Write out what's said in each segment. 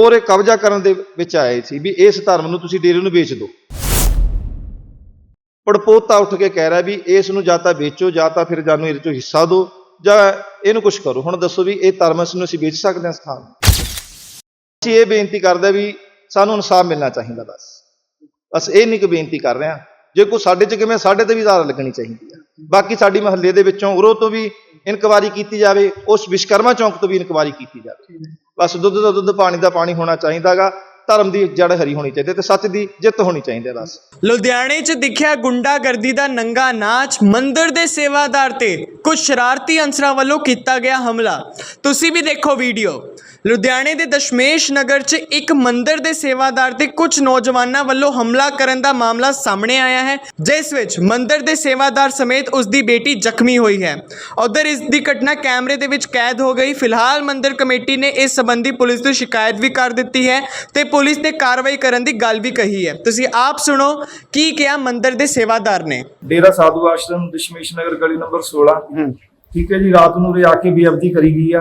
ਹੋਰ ਇਹ ਕਬਜ਼ਾ ਕਰਨ ਦੇ ਵਿੱਚ ਆਏ ਸੀ ਵੀ ਇਸ ਧਰਮ ਨੂੰ ਤੁਸੀਂ ਡੇਰੇ ਨੂੰ ਵੇਚ ਦਿਓ। ਪੜਪੋਤਾ ਉੱਠ ਕੇ ਕਹਿ ਰਿਹਾ ਵੀ ਇਸ ਨੂੰ ਜਾਂ ਤਾਂ ਵੇਚੋ, ਜਾਂ ਤਾਂ ਫਿਰ ਜਾਨੂੰ ਇਹਦੇ ਚੋਂ ਹਿੱਸਾ ਦਿਓ, ਜਾਂ ਇਹਨੂੰ ਕੁਝ ਕਰੋ। ਹੁਣ ਦੱਸੋ ਵੀ ਇਹ ਧਰਮ ਇਸ ਨੂੰ ਅਸੀਂ ਵੇਚ ਸਕਦੇ ਹਾਂ ਸਥਾਨ ਅਸੀਂ ਇਹ ਬੇਨਤੀ ਕਰਦੇ ਵੀ ਸਾਨੂੰ ਇਨਸਾਫ ਮਿਲਣਾ ਚਾਹੀਦਾ ਬਸ। ਬਸ ਇਹ ਨਹੀਂ ਕਿ ਬੇਨਤੀ ਕਰ ਰਹੇ ਹਾਂ। ਜੇ ਕੋਈ ਸਾਡੇ ਚ ਕਿਵੇਂ, ਸਾਡੇ ਤੇ ਵੀ ਦਾਰਾ ਲੱਗਣੀ ਚਾਹੀਦੀ ਆ। ਬਾਕੀ ਸਾਡੀ ਮਹੱਲੇ ਦੇ ਵਿੱਚੋਂ ਉਰੋਂ ਤੋਂ ਵੀ ਇਨਕੁਆਰੀ ਕੀਤੀ ਜਾਵੇ ਉਸ ਵਿਸ਼ਕਰਮਾ ਚੌਂਕ ਤੋਂ ਵੀ ਇਨਕੁਆਰੀ ਕੀਤੀ ਜਾਵੇ। ਬਸ ਦੁੱਧ ਦਾ ਦੁੱਧ ਪਾਣੀ ਦਾ ਪਾਣੀ ਹੋਣਾ ਚਾਹੀਦਾਗਾ। ਧਰਮ ਦੀ ਜੜ ਹਰੀ ਹੋਣੀ ਚਾਹੀਦੀ ਹੈ ਤੇ ਸੱਚ ਦੀ ਜਿੱਤ ਹੋਣੀ ਚਾਹੀਦੀ ਹੈ ਬਸ। ਲੁਧਿਆਣੇ 'ਚ ਦਿਖਿਆ ਗੁੰਡਾਗਰਦੀ ਦਾ ਨੰਗਾ ਨਾਚ ਮੰਦਿਰ ਦੇ ਸੇਵਾਦਾਰ ਤੇ ਕੁਝ ਸ਼ਰਾਰਤੀ ਅੰਸਰਾਂ ਵੱਲੋਂ ਕੀਤਾ ਗਿਆ ਹਮਲਾ। ਤੁਸੀਂ ਵੀ ਦੇਖੋ ਵੀਡੀਓ। ਲੁਧਿਆਣੇ ਦੇ ਦਸ਼ਮੇਸ਼ ਨਗਰ 'ਚ ਇੱਕ ਮੰਦਿਰ ਦੇ ਸੇਵਾਦਾਰ ਤੇ ਕੁਝ ਨੌਜਵਾਨਾਂ ਵੱਲੋਂ ਹਮਲਾ ਕਰਨ ਦਾ ਮਾਮਲਾ ਸਾਹਮਣੇ ਆਇਆ ਹੈ ਜਿਸ ਵਿੱਚ ਮੰਦਿਰ ਦੇ ਸੇਵਾਦਾਰ ਸਮੇਤ ਉਸ ਦੀ ਬੇਟੀ ਜ਼ਖਮੀ ਹੋਈ ਹੈ। ਉਧਰ ਇਸ ਦੀ ਘਟਨਾ ਕੈਮਰੇ ਦੇ ਵਿੱਚ ਕੈਦ ਹੋ ਗਈ। ਫਿਲਹਾਲ ਮੰਦਿਰ ਕਮੇਟੀ ਨੇ ਇਸ ਸੰਬੰਧੀ ਪੁਲਿਸ ਨੂੰ ਸ਼ਿਕਾਇਤ ਵੀ ਕਰ ਦਿੱਤੀ ਹੈ ਤੇ ਪੁਲਿਸ ਨੇ ਕਾਰਵਾਈ ਕਰਨ ਦੀ ਗੱਲ ਵੀ ਕਹੀ ਹੈ। ਤੁਸੀਂ ਆਪ ਸੁਣੋ ਕੀ ਕਿਹਾ ਮੰਦਿਰ ਦੇ ਸੇਵਾਦਾਰ ਨੇ। ਡੇਰਾ ਸਾਧੂ ਆਸ਼ਰਮ ਦਸ਼ਮੇਸ਼ ਨਗਰ ਗਲੀ ਨੰਬਰ 16 ਠੀਕ ਹੈ ਜੀ ਰਾਤ ਨੂੰ ਉਰੇ ਆ ਕੇ ਬੇਅਬਦੀ ਕਰੀ ਗਈ ਆ।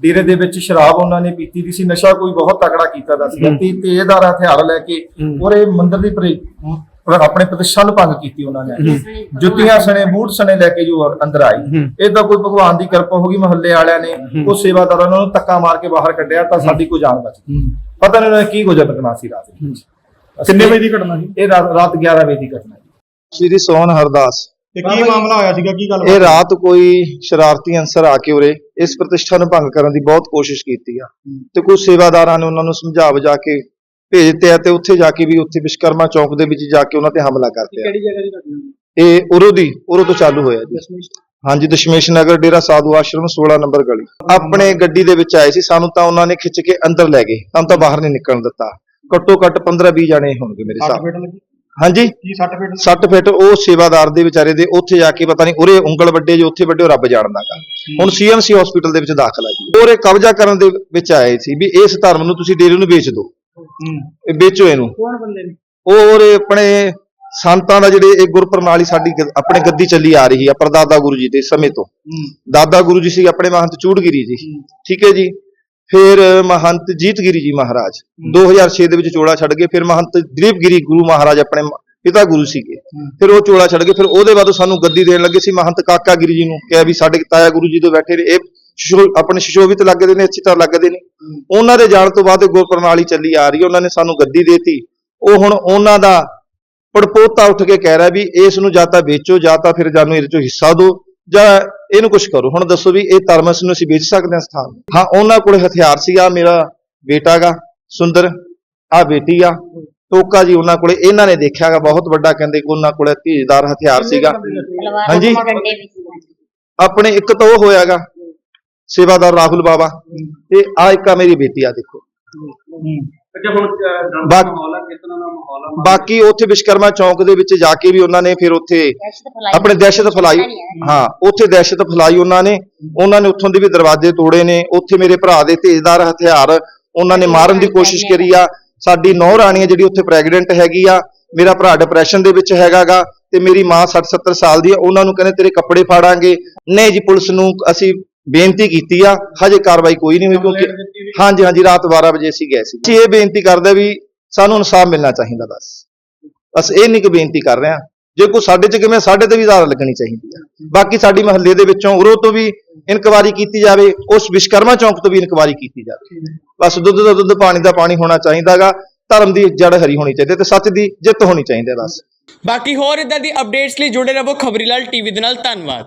ਡੇਰੇ ਦੇ ਵਿੱਚ ਸ਼ਰਾਬ ਉਹਨਾਂ ਨੇ ਪੀਤੀ ਦੀ ਸੀ ਨਸ਼ਾ ਕੋਈ ਬਹੁਤ ਤਕੜਾ ਕੀਤਾ ਦਾ ਸੀ। ਤੇ ਤੇਜ਼ਦਾਰ ਹਥਿਆਰ ਲੈ ਕੇ ਔਰ ਇਹ ਮੰਦਿਰ ਦੀ ਆਪਣੇ ਪ੍ਰਤਿਸ਼ਠਾ ਨੂੰ ਭੰਗ ਕੀਤੀ ਉਹਨਾਂ ਨੇ। ਜੁੱਤੀਆਂ ਸਣੇ ਬੂਟ ਸਣੇ ਲੈ ਕੇ ਜੋ ਅੰਦਰ ਆਈ। ਇਹ ਤਾਂ ਕੋਈ ਭਗਵਾਨ ਦੀ ਕਿਰਪਾ ਹੋ ਗਈ ਮਹੱਲੇ ਵਾਲਿਆਂ ਨੇ ਉਹ ਸੇਵਾਦਾਰਾਂ ਨੂੰ ਉਹਨੂੰ ਧੱਕਾ ਮਾਰ ਕੇ ਬਾਹਰ ਕੱਢਿਆ ਤਾਂ ਸਾਡੀ ਕੋਈ ਜਾਨ ਬਚ ਗਈ। ਪਤਾ ਨਹੀਂ ਉਹਨਾਂ ਨੇ ਕੀ ਗੁਜ਼ਰ ਕਰਨਾ ਸੀ ਰਾਤ ਕਿੰਨੇ ਵਜੇ ਦੀ ਘਟਨਾ ਸੀ? ਇਹ ਰਾਤ ਰਾਤ 11 ਵਜੇ ਦੀ ਘਟਨਾ ਜੀ। ਸ਼੍ਰੀ ਸੋਹਨ ਹਰਦਾਸ। ਤੇ ਕੀ ਮਾਮਲਾ ਹੋਇਆ ਸੀਗਾ? ਕੀ ਗੱਲ ਇਹ ਰਾਤ ਕੋਈ ਸ਼ਰਾਰਤੀ ਅੰਸਰ ਆ ਕੇ ਉਰੇ ਇਸ ਪ੍ਰਤਿਸ਼ਠਾ ਨੂੰ ਭੰਗ ਕਰਨ ਦੀ ਬਹੁਤ ਕੋਸ਼ਿਸ਼ ਕੀਤੀ ਆ। ਤੇ ਕੁਝ ਸੇਵਾਦਾਰਾਂ ਨੇ ਉਹਨਾਂ ਨੂੰ ਸਮਝਾ ਬੁਝਾ ਕੇ ਭੇਜਤੇ ਆ ਤੇ ਉੱਥੇ ਜਾ ਕੇ ਵੀ ਉੱਥੇ ਵਿਸ਼ਕਰਮਾ ਚੌਕ ਦੇ ਵਿੱਚ ਜਾ ਕੇ ਉਹਨਾਂ ਤੇ ਹਮਲਾ ਕਰਤੇ ਆ ਕਿਹੜੀ ਜਗ੍ਹਾ ਦੀ ਘਟਨਾ ਇਹ ਉਰੋਂ ਦੀ ਉਰੋਂ ਤੋਂ ਚਾਲੂ ਹੋਇਆ ਜੀ। ਹਾਂਜੀ ਦਸ਼ਮੇਸ਼ ਨਗਰ ਡੇਰਾ ਸਾਧੂ ਆਸ਼ਰਮ 16 ਨੰਬਰ ਗਲੀ। ਆਪਣੇ ਗੱਡੀ ਦੇ ਵਿੱਚ ਆਏ ਸੀ ਸਾਨੂੰ ਤਾਂ ਉਹਨਾਂ ਨੇ ਖਿੱਚ ਕੇ ਅੰਦਰ ਲੈ ਗਏ। ਸਾਨੂੰ ਤਾਂ ਬਾਹਰ ਨਹੀਂ ਨਿਕਲਣ ਦਿੱਤਾ। ਘੱਟੋ ਘੱਟ 15 20 ਜਾਣੇ ਹੋਣਗੇ ਮੇਰੇ ਲੱਗੀ। ਹਾਂਜੀ। ਕੀ ਫੇਟ? ਲੱਗੀ? 60 ਫਿੱਟ ਉਹ ਸੇਵਾਦਾਰ ਦੇ ਵਿਚਾਰੇ ਦੇ ਉੱਥੇ ਜਾ ਕੇ ਪਤਾ ਨਹੀਂ ਉਰੇ ਉਂਗਲ ਵੱਡੇ ਜੋ ਉੱਥੇ ਵੱਡੇ ਰੱਬ ਜਾਣਦਾਗਾ। ਹੁਣ ਸੀਐਮਸੀ ਹਸਪੀਟਲ ਦੇ ਵਿੱਚ ਦਾਖਲ ਹੈ ਜੀ। ਉਹਰੇ ਕਬਜ਼ਾ ਕਰਨ ਦੇ ਵਿੱਚ ਆਏ ਸੀ ਵੀ ਇਸ ਧਰਮ ਨੂੰ ਤੁਸੀਂ ਡੇਰੇ ਨੂੰ ਵੇਚ ਦਿਓ ਇਹ ਵੇਚੋ ਇਹਨੂੰ। ਕੌਣ ਬੰਦੇ ਨੇ? ਉਹ ਉਹਰੇ ਆਪਣੇ ਸੰਤਾਂ ਦਾ ਜਿਹੜੇ ਇਹ ਗੁਰਪ੍ਰਣਾਲੀ ਸਾਡੀ ਆਪਣੇ ਗੱਦੀ ਚੱਲੀ ਆ ਰਹੀ ਆ ਪਰਦਾਦਾ ਗੁਰੂ ਜੀ ਦੇ ਸਮੇਂ ਤੋਂ। ਦਾਦਾ ਗੁਰੂ ਜੀ ਸੀ ਆਪਣੇ ਮਹੰਤ ਚੂੜਗਿਰੀ ਜੀ। ਠੀਕ ਹੈ ਜੀ। ਫਿਰ ਮਹੰਤ ਜੀਤਗਿਰੀ ਜੀ ਮਹਾਰਾਜ। 2006 ਦੇ ਵਿੱਚ ਚੋਲਾ ਛੱਡ ਗਏ ਫਿਰ ਮਹੰਤ ਦਲੀਪਗਿਰੀ ਗੁਰੂ ਮਹਾਰਾਜ ਆਪਣੇ ਪਿਤਾ ਗੁਰੂ ਸੀਗੇ। ਫਿਰ ਉਹ ਚੋਲਾ ਛੱਡ ਗਏ ਫਿਰ ਉਹਦੇ ਬਾਅਦ ਸਾਨੂੰ ਗੱਦੀ ਦੇਣ ਲੱਗੇ ਸੀ। ਮਹੰਤ ਕਾਕਾ ਗਿਰੀ ਜੀ ਨੂੰ ਕਿਹਾ ਵੀ ਸਾਡੇ ਤਾਇਆ ਗੁਰੂ ਜੀ ਤੋਂ ਬੈਠੇ ਨੇ ਇਹ ਆਪਣੇ ਸ਼ਿਸ਼ੋਭਿਤ ਲੱਗਦੇ ਨੇ ਅੱਛੀ ਤਰ੍ਹਾਂ ਲੱਗਦੇ ਨੇ। ਉਹਨਾਂ ਦੇ ਜਾਣ ਤੋਂ ਬਾਅਦ ਇਹ ਗੁਰਪ੍ਰਣਾਲੀ ਚੱਲੀ ਆ ਰਹੀ ਹੈ ਉਹਨਾਂ ਨੇ ਸਾਨੂੰ ਗੱਦੀ ਦੇਤੀ। ਉਹ ਹੁਣ ਉਹਨਾਂ ਦਾ ਪੜਪੋਤਾ ਉੱਠ ਕੇ ਕਹਿ ਰਿਹਾ ਵੀ ਇਸ ਨੂੰ ਜਾਂ ਤਾਂ ਵੇਚੋ ਜਾਂ ਤਾਂ ਫਿਰ ਜਾਨੂੰ ਇਹਦੇ ਚੋਂ ਹਿੱਸਾ ਦਿਓ। ਜਾਂ ਇਹਨੂੰ ਕੁਝ ਕਰੋ। ਹੁਣ ਦੱਸੋ ਵੀ ਇਹ ਧਰਮ ਨੂੰ ਅਸੀਂ ਵੇਚ ਸਕਦੇ ਹਾਂ ਸਥਾਨ? ਹਾਂ, ਉਹਨਾਂ ਕੋਲੇ ਹਥਿਆਰ ਸੀ ਆ ਮੇਰਾ ਬੇਟਾ ਸੁੰਦਰ। ਆ ਬੇਟੀ ਆ, ਟੋਕਾ ਜੀ ਉਹਨਾਂ ਕੋਲੇ। ਇਹਨਾਂ ਨੇ ਦੇਖਿਆਗਾ ਬਹੁਤ ਵੱਡਾ, ਕਹਿੰਦੇ ਕਿ ਉਹਨਾਂ ਕੋਲੇ ਧੀਰਦਾਰ ਹਥਿਆਰ ਸੀਗਾ। ਹਾਂਜੀ। ਆਪਣੇ ਇੱਕ ਤਾਂ ਉਹ ਹੋਇਆਗਾ ਸੇਵਾਦਾਰ ਰਾਹੁਲ ਬਾਬਾ ਤੇ ਆ ਇੱਕ ਆ ਮੇਰੀ ਬੇਟੀ ਆ, ਦੇਖੋ। ਅੱਛਾ ਹੁਣ ਡਰਮ ਬਾ- ਮਾਹੌਲ ਹੈ ਕਿਸ ਤਰ੍ਹਾਂ ਦਾ ਮਾਹੌਲ ਹੈ ਬਾਕੀ ਉੱਥੇ ਵਿਸ਼ਕਰਮਾ ਚੌਂਕ ਦੇ ਵਿੱਚ ਜਾ ਕੇ ਵੀ ਉਹਨਾਂ ਨੇ ਫਿਰ ਉੱਥੇ ਆਪਣੇ ਦਹਿਸ਼ਤ ਫੈਲਾਈ ਹਾਂ। ਉੱਥੇ ਦਹਿਸ਼ਤ ਫੈਲਾਈ ਉਹਨਾਂ ਨੇ ਉਹਨਾਂ ਨੇ ਉੱਥੋਂ ਦੇ ਵੀ ਦਰਵਾਜ਼ੇ ਤੋੜੇ ਨੇ ਉੱਥੇ ਮੇਰੇ ਭਰਾ ਦੇ ਤੇਜ਼ਦਾਰ ਹਥਿਆਰ ਉਹਨਾਂ ਨੇ ਮਾਰਨ ਦੀ ਕੋਸ਼ਿਸ਼ ਕਰੀ ਆ। ਸਾਡੀ ਨੌ ਰਾਣੀ ਆ ਜਿਹੜੀ ਉੱਥੇ ਪ੍ਰੈਗਨੈਂਟ ਹੈਗੀ ਆ ਮੇਰਾ ਭਰਾ ਡਿਪਰੈਸ਼ਨ ਦੇ ਵਿੱਚ ਹੈਗਾਗਾ ਤੇ ਮੇਰੀ ਮਾਂ 60 70 ਸਾਲ ਦੀ ਆ ਉਹਨਾਂ ਨੂੰ ਕਹਿੰਦੇ ਤੇਰੇ ਕੱਪੜੇ ਫਾੜਾਂਗੇ। ਨਹੀਂ ਜੀ ਪੁਲਿਸ ਨੂੰ ਅਸੀਂ ਬੇਨਤੀ ਕੀਤੀ ਆ ਹਜੇ ਕਾਰਵਾਈ ਕੋਈ ਨਹੀਂ ਹੋਈ ਕਿਉਂਕਿ ਹਾਂਜੀ ਹਾਂਜੀ ਰਾਤ 12 ਵਜੇ ਅਸੀਂ ਗਏ ਸੀ। ਅਸੀਂ ਇਹ ਬੇਨਤੀ ਕਰਦੇ ਵੀ ਸਾਨੂੰ ਇਨਸਾਫ ਮਿਲਣਾ ਚਾਹੀਦਾ ਬਸ। ਬਸ ਇਹ ਨਹੀਂ ਕਿ ਬੇਨਤੀ ਕਰ ਰਹੇ ਹਾਂ ਜੇ ਕੋਈ ਸਾਡੇ ਚ ਕਿਵੇਂ ਸਾਡੇ ਤੇ ਵੀ ਦਾਰਾ ਲੱਗਣੀ ਚਾਹੀਦੀ ਆ। ਬਾਕੀ ਸਾਡੀ ਮਹੱਲੇ ਦੇ ਵਿੱਚੋਂ ਉਰੋਂ ਤੋਂ ਵੀ ਇਨਕੁਆਰੀ ਕੀਤੀ ਜਾਵੇ ਉਸ ਵਿਸ਼ਕਰਮਾ ਚੌਂਕ ਤੋਂ ਵੀ ਇਨਕੁਆਰੀ ਕੀਤੀ ਜਾਵੇ। ਬਸ ਦੁੱਧ ਦਾ ਦੁੱਧ ਪਾਣੀ ਦਾ ਪਾਣੀ ਹੋਣਾ ਚਾਹੀਦਾਗਾ ਧਰਮ ਦੀ ਜੜ ਹਰੀ ਹੋਣੀ ਚਾਹੀਦੀ ਹੈ ਤੇ ਸੱਚ ਦੀ ਜਿੱਤ ਹੋਣੀ ਚਾਹੀਦੀ ਹੈ ਬਸ। ਬਾਕੀ ਹੋਰ ਇਦਾਂ ਦੀ ਅਪਡੇਟਸ ਲਈ ਜੁੜੇ ਰਹੋ ਖਬਰੀਲਾਲ ਟੀਵੀ ਦੇ ਨਾਲ। ਧੰਨਵਾਦ।